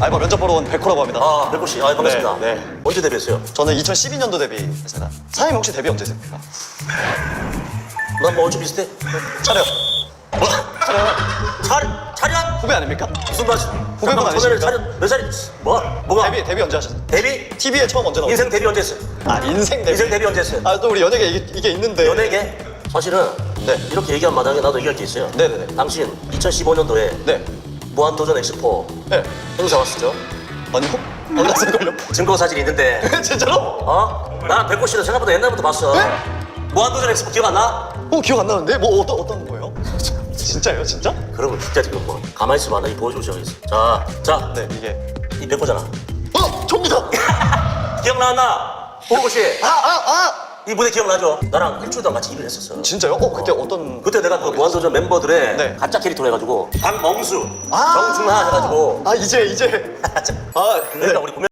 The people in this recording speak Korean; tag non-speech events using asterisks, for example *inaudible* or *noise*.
알바 면접 보러 온 백호라고 합니다. 아, 백호 씨, 아, 반갑습니다. 네, 네. 언제 데뷔했어요? 저는 2012년도 데뷔했습니다. 사장님 혹시 데뷔 언제세요? 난뭐 얼추 비슷해. 차려. 뭐? 차려. 차려, 차려? 후배 아닙니까? 무슨 맛이? 후배분 아니십니까? 차려, 몇 살이? 뭐? 뭐가? 데뷔 데뷔 언제 하셨어요? 데뷔? TV에 처음 언제 나왔어요? 인생 데뷔 언제 했어요? 아 인생 데뷔. 인생 데뷔 언제 했어요? 아 또 우리 연예계 이게, 이게 있는데. 연예계? 사실은 네. 이렇게 얘기한 마당에 나도 얘기할 게 있어요. 네네네. 당신 2015년도에 네. 무한도전 엑스포 네. 행사 왔었죠? 아니요? 안 갔을걸요? 증거 사진이 있는데 *laughs* 진짜로? 어? 나는 백호 씨를 생각보다 옛날부터 봤어. 네? 무한도전 엑스포 기억 안 나? 어 기억 안 나는데? 뭐 어떤 어떤 거예요? *laughs* 진짜요? 진짜? 그러면 진짜 지금 뭐 가만히 있어봐 나이 보여주고 시작했어. 자, 자, 네 이게. 이 백호잖아. 어 접니다. *laughs* 기억나나? 백호 씨, 아 아 아. 이 무대 기억나죠? 나랑 일주일 동안 같이 일을 했었어. 진짜요? 어 그때 어떤? 그때 내가 그 무한도전 멤버들의 네. 가짜 캐릭터로 해가지고 박멍수, 아. 정중하 해가지고 아 이제 이제. *laughs* 아 네. 그러니까 우리 구면